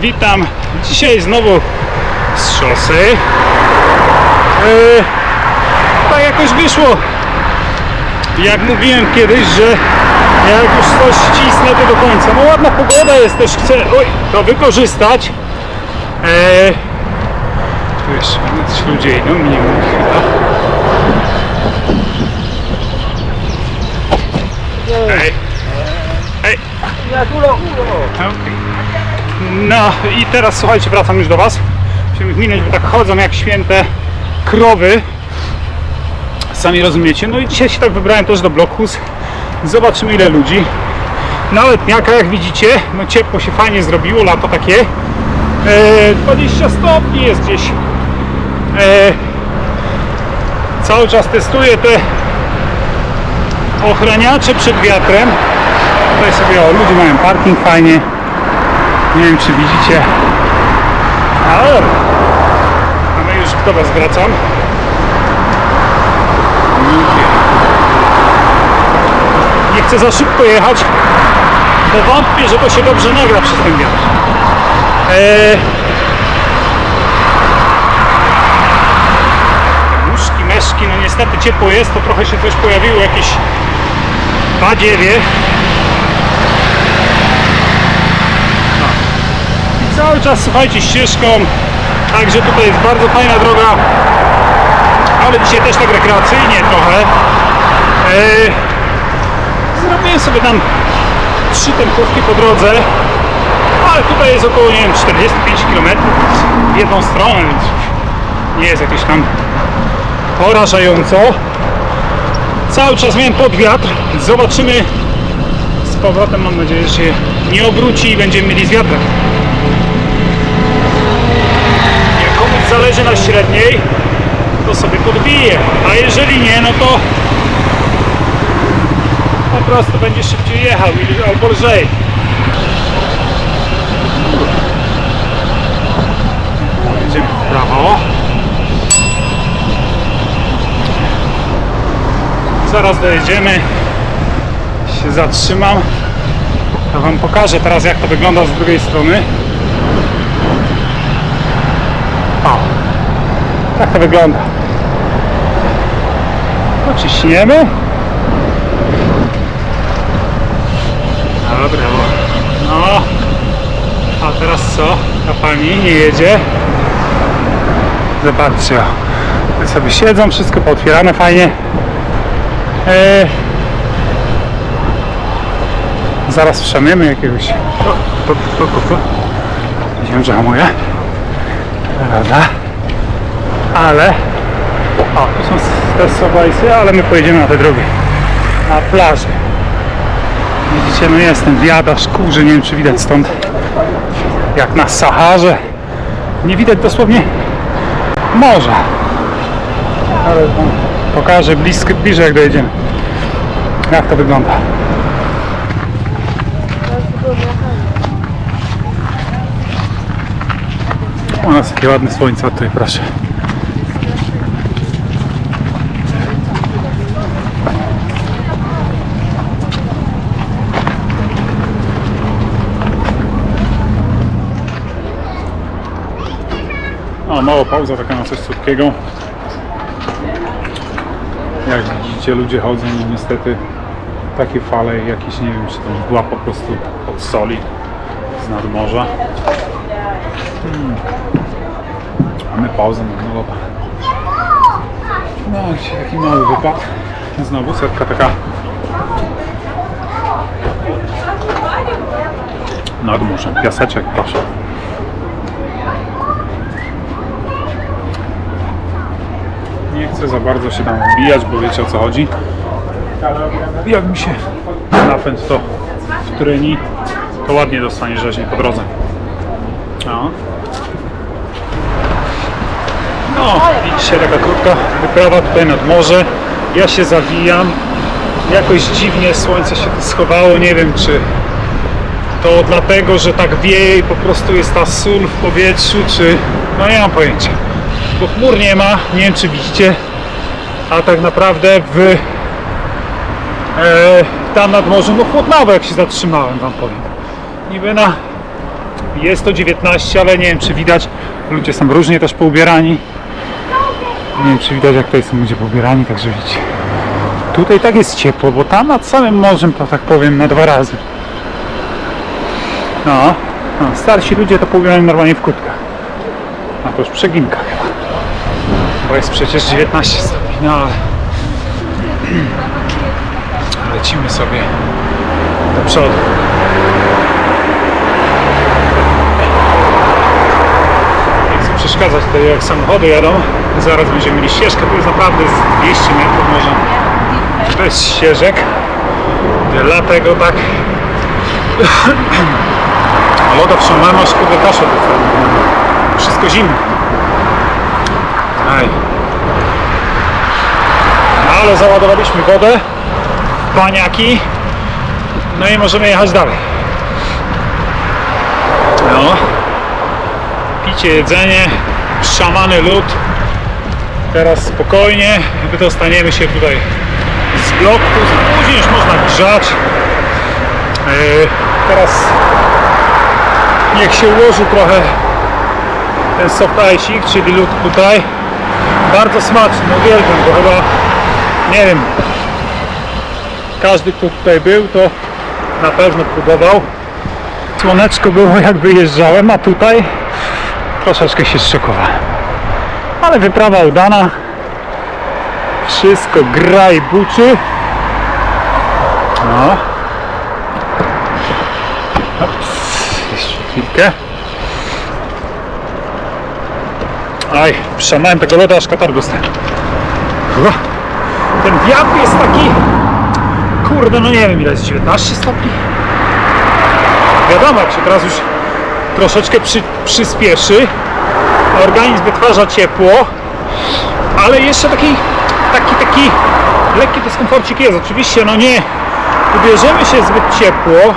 Witam. Dzisiaj znowu z szosy. Yy, tak jakoś wyszło. Jak mówiłem kiedyś, że jak już coś cisnę to do końca. No ładna pogoda jest też, chcę oj, to wykorzystać. Yy, tu jeszcze jacyś ludzie idą, minimum chyba. Ej. Ej. Okej. No i teraz słuchajcie, wracam już do Was. Musimy minąć, bo tak chodzą jak święte krowy. Sami rozumiecie. No i dzisiaj się tak wybrałem też do Blokhus. Zobaczymy ile ludzi. Na letniaka jak widzicie, no ciepło się fajnie zrobiło, lato takie. E, 20 stopni jest gdzieś. E, cały czas testuję te ochraniacze przed wiatrem. Tutaj sobie o, ludzie mają parking fajnie. Nie wiem czy widzicie. Ale dobra. A my już do Was wracam. Nie chcę za szybko jechać, bo wątpię, że to się dobrze nagra przez ten wiatr. Eee... Muszki, meszki, no niestety ciepło jest, to trochę się coś pojawiło, jakieś badziewie. Cały czas słuchajcie ścieżką, także tutaj jest bardzo fajna droga, ale dzisiaj też tak rekreacyjnie trochę. Eee, zrobiłem sobie tam trzy tempówki po drodze, ale tutaj jest około, nie wiem, 45 km w jedną stronę, więc nie jest jakieś tam porażająco. Cały czas miałem pod wiatr. Zobaczymy z powrotem. Mam nadzieję, że się nie obróci i będziemy mieli z wiatrem. Jak komuś zależy na średniej, to sobie podbije. A jeżeli nie, no to po prostu będzie szybciej jechał albo lżej. Jedziemy w prawo. Zaraz dojedziemy. Się zatrzymam. To Wam pokażę teraz jak to wygląda z drugiej strony. O. Tak to wygląda. Pociśniemy. Dobra. No. A teraz co? Ta pani nie jedzie. Zobaczcie. o. Tu sobie siedzą, wszystko pootwierane fajnie. Eee, zaraz wszamiemy jakiegoś. O. Widziałem, że hamuje. Prawda? Ale. O, tu są stresowajsy, ale my pojedziemy na te drogi. Na plaży. Widzicie, no jest ten wiadarz, kurzy, nie wiem czy widać stąd. Jak na Saharze. Nie widać dosłownie morza. Ale pokażę blisko, bliżej jak dojedziemy. Jak to wygląda. U nas takie ładne słońce, a tutaj proszę. O, mała pauza taka na coś słodkiego. Jak widzicie, ludzie chodzą i niestety takie fale jakieś, nie wiem, czy to była po prostu od soli z nadmorza. Hmm. Mamy pauzę na loda. No, dzisiaj taki mały wypad. Znowu setka taka nad morzem. Piaseczek, proszę. Nie chcę za bardzo się tam wbijać, bo wiecie o co chodzi. Jak mi się napęd to w treni, to ładnie dostanie rzeźni po drodze. No. No, widzicie, taka krótka wyprawa tutaj nad morze. Ja się zawijam. Jakoś dziwnie słońce się tu schowało. Nie wiem, czy to dlatego, że tak wieje i po prostu jest ta sól w powietrzu, czy... No nie mam pojęcia. Bo chmur nie ma, nie wiem czy widzicie, a tak naprawdę w... E, tam nad morzem, no chłodnawo jak się zatrzymałem, wam powiem. Niby na Jest to 19, ale nie wiem czy widać. Ludzie są różnie też poubierani. Nie wiem czy widać jak tutaj są ludzie poubierani, także widzicie. Tutaj tak jest ciepło, bo tam nad samym morzem to tak powiem na dwa razy. No, no starsi ludzie to poubierani normalnie w kurtkach. A to już przeginka chyba. Bo jest przecież 19 stopni, no ale... Lecimy sobie do przodu. Nie chcę przeszkadzać tutaj jak samochody jadą. Zaraz będziemy mieli ścieżkę, to jest naprawdę z 200 metrów może bez ścieżek. Dlatego tak loda w szamana, szkoda kasza Wszystko zimne. Aj. Ale załadowaliśmy wodę, paniaki, no i możemy jechać dalej. No. Picie, jedzenie, szamany lód. Teraz spokojnie wydostaniemy się tutaj z bloku. Później już można grzać. Yy, teraz niech się ułoży trochę ten soft ice'ik, czyli lód tutaj. Bardzo smaczny, uwielbiam go chyba, nie wiem, każdy kto tutaj był to na pewno próbował. Słoneczko było jak wyjeżdżałem, a tutaj troszeczkę się zszokowałem. Ale wyprawa udana. Wszystko gra i buczy. No. Jeszcze chwilkę. Aj, przemałem tego loda, aż katar dostałem. Ten wiatr jest taki... Kurde, no nie wiem ile jest, 19 stopni? Wiadomo, jak się teraz już troszeczkę przy, przyspieszy, organizm wytwarza ciepło, ale jeszcze taki, taki, taki lekki dyskomforcik jest. Oczywiście, no nie ubierzemy się zbyt ciepło,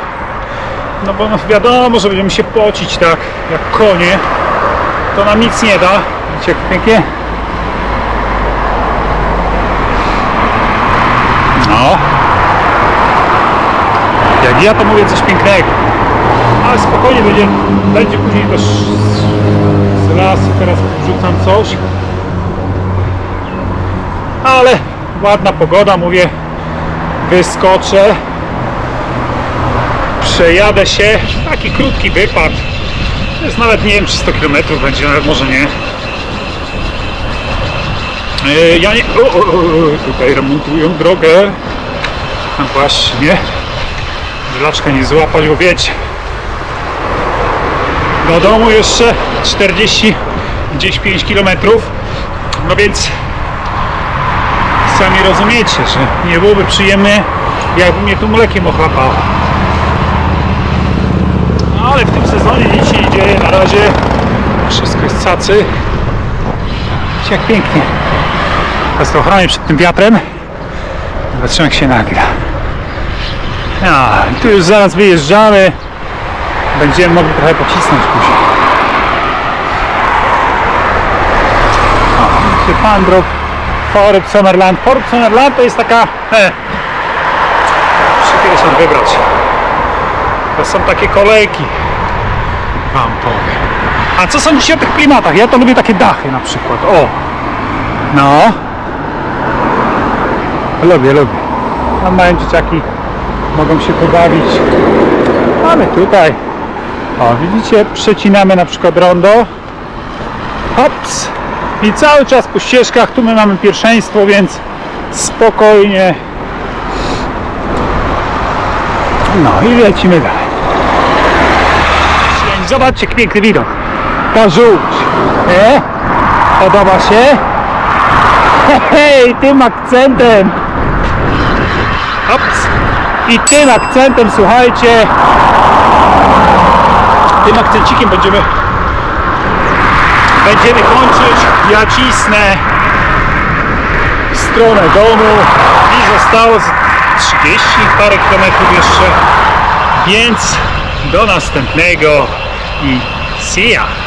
no bo no wiadomo, że będziemy się pocić tak, jak konie, to nam nic nie da. Widzicie, jak pięknie? No. Jak ja to mówię coś pięknego. Ale spokojnie będzie, będzie później też z lasu, teraz wrzucam coś. Ale ładna pogoda, mówię, wyskoczę, przejadę się, taki krótki wypad. To jest nawet nie wiem czy 100 km będzie, nawet może nie. E, Ja nie. O, o, o, tutaj remontują drogę. No właśnie. Żelaczka nie złapać, bo wiecie. Do domu jeszcze 40, gdzieś 5 km. No więc sami rozumiecie, że nie byłoby przyjemnie, jakby mnie tu mlekiem ochlapało. No ale w tym sezonie nic się nie dzieje na razie. Wszystko jest cacy. Jak pięknie. Teraz to ochronię przed tym wiatrem. Zobaczymy jak się nagra. I tu już zaraz wyjeżdżamy. Będziemy mogli trochę pocisnąć później. Widzicie, pan drog Forup Summerland. Forup Summerland to jest taka... E, tam wybrać. To są takie kolejki. Wam powiem. A co sądzicie o tych klimatach? Ja to lubię takie dachy na przykład. O! No. Lubię, lubię. Tam mają dzieciaki, mogą się pobawić. Mamy tutaj. O, widzicie, przecinamy na przykład rondo. Hops. I cały czas po ścieżkach, tu my mamy pierwszeństwo, więc spokojnie. No i lecimy dalej. Zobaczcie, piękny widok. Ta żółć. E? Podoba się? Hej, tym akcentem. Ops. I tym akcentem, słuchajcie, tym akcencikiem będziemy będziemy kończyć. Ja cisnę w stronę domu i zostało z 30 parę kilometrów jeszcze, więc do następnego i see ya!